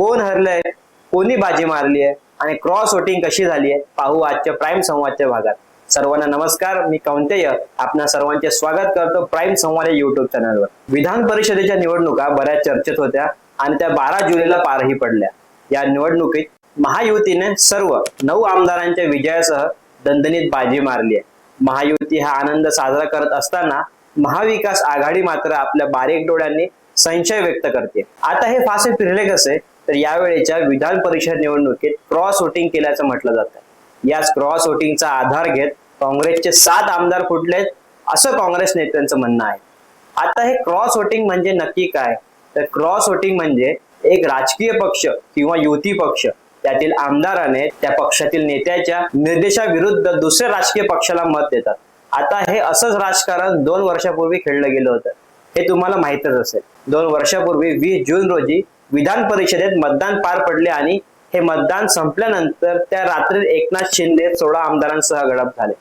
कोण हरलंय? कोणी बाजी मारली आहे आणि क्रॉस वोटिंग कशी झाली आहे पाहू आजच्या प्राईम संवादच्या भागात. सर्वांना नमस्कार मी कौंतेय. आपणा सर्वांचे स्वागत करतो प्राईम संवाद या युट्यूब चॅनलवर विधान परिषदेच्या निवडणुका बऱ्याच चर्चेत होत्या आणि त्या बारा जुलैला पारही पडल्या. या निवडणुकीत महायुतीने सर्व नऊ आमदारांच्या विजयासह दणदणीत बाजी मारली आहे. महायुती हा आनंद साजरा करत असताना महाविकास आघाडी मात्र आपल्या बारीक डोळ्यांनी संशय व्यक्त करते. आता हे फासे फिरले कसे? तर यावेळेच्या विधान परिषद निवडणुकीत क्रॉस वोटिंग केल्याचं म्हटलं जातं. याच क्रॉस व्होटिंगचा आधार घेत काँग्रेसचे सात आमदार फुटलेत असं काँग्रेस नेत्यांचं म्हणणं आहे. आता हे क्रॉस वोटिंग म्हणजे नक्की काय? तर क्रॉस वोटिंग म्हणजे एक राजकीय पक्ष किंवा युती पक्ष त्यातील आमदाराने त्या पक्षातील नेत्याच्या निर्देशाविरुद्ध दुसऱ्या राजकीय पक्षाला मत देतात. आता हे असंच राजकारण दोन वर्षापूर्वी खेळलं गेलं होतं. हे तुम्हाला माहीतच असेल. दोन वर्षापूर्वी वीस जून रोजी विधान परिषदेत मतदान पार पडले आणि हे मतदान संपल्यानंतर त्या रात्री एकनाथ शिंदे सोळा आमदारांसह गडप झाले.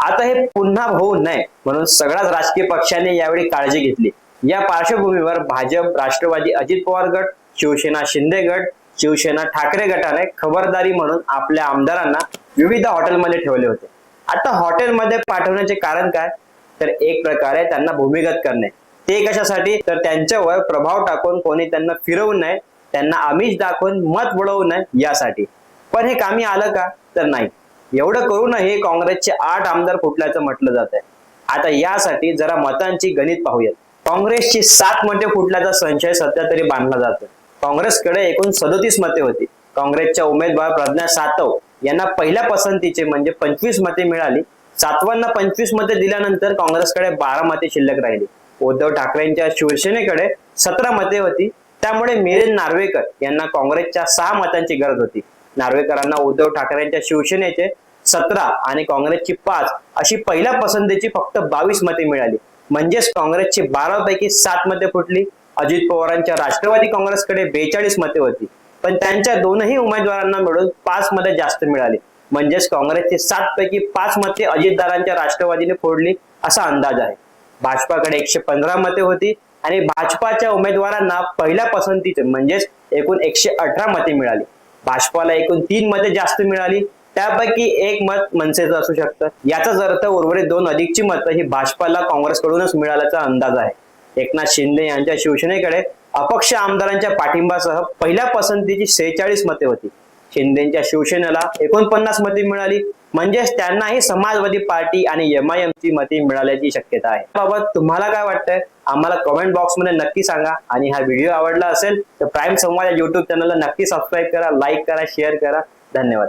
आता हे पुन्हा होऊ नये म्हणून सगळ्याच राजकीय पक्षांनी यावेळी काळजी घेतली. या पार्श्वभूमीवर भाजप राष्ट्रवादी अजित पवार गट शिवसेना शिंदे गट शिवसेना ठाकरे गटाने खबरदारी म्हणून आपल्या आमदारांना विविध हॉटेलमध्ये ठेवले होते. आता हॉटेलमध्ये पाठवण्याचे कारण काय? तर एक प्रकारे त्यांना भूमिगत करणे. ते कशासाठी? तर त्यांच्यावर प्रभाव टाकून कोणी त्यांना फिरवू नये त्यांना आमिष दाखवून मत वळवू नये यासाठी. पण हे कामी आलं का? तर नाही. एवढं करूनही काँग्रेसचे आठ आमदार फुटल्याचं म्हटलं जात आहे आता यासाठी जरा मतांची गणित पाहूयात. काँग्रेसची सात मते फुटल्याचा संशय सध्या तरी बांधला जातो काँग्रेसकडे एकूण सदोतीस मते होती. काँग्रेसच्या उमेदवार प्रज्ञा सातव यांना पहिल्या पसंतीचे म्हणजे पंचवीस मते मिळाली. सातवांना पंचवीस मते दिल्यानंतर काँग्रेसकडे बारा मते शिल्लक राहिली. उद्धव ठाकरेंच्या शिवसेनेकडे सतरा मते होती. त्यामुळे मिलिंद नार्वेकर यांना काँग्रेसच्या सहा मतांची गरज होती. नार्वेकरांना उद्धव ठाकरेंच्या शिवसेनेचे सतरा आणि काँग्रेसची पाच अशी पहिल्या पसंतीची फक्त बावीस मते मिळाली. म्हणजेच काँग्रेसची बारा पैकी सात मते फुटली. अजित पवारांच्या राष्ट्रवादी काँग्रेसकडे बेचाळीस मते होती. पण त्यांच्या दोनही उमेदवारांना मिळून पाच मते जास्त मिळाली. म्हणजेच काँग्रेसची सात पैकी पाच मते अजितदारांच्या राष्ट्रवादीने फोडली असा अंदाज आहे. भाजपाकडे एकशे पंधरा मते होती आणि भाजपाच्या उमेदवारांना पहिल्या पसंतीचे म्हणजेच एकूण एकशे अठरा मते मिळाली. भाजपाला एकूण तीन मते जास्त मिळाली. त्यापैकी एक मत मनसेचं असू शकतं. याचाच अर्थ उर्वरित दोन अधिकची मतं ही भाजपाला काँग्रेसकडूनच मिळाल्याचा अंदाज आहे. एकनाथ शिंदे यांच्या शिवसेनेकडे अपक्ष आमदारांच्या पाठिंबासह पहिल्या पसंतीची सेहेचाळीस मते होती. शिंदेच्या शिवसेनेला एकोणपन्नास मते मिळाली. म्हणजेच त्यांनाही समाजवादी पार्टी आणि एम आय एम ची मते मिळाल्याची शक्यता आहे. बाबत तुम्हाला काय वाटतंय? आम्हाला कमेंट बॉक्समध्ये नक्की सांगा. आणि हा व्हिडिओ आवडला असेल तर प्राईम संवाद या युट्यूब चॅनलला नक्की सबस्क्राईब करा लाईक करा शेअर करा. धन्यवाद.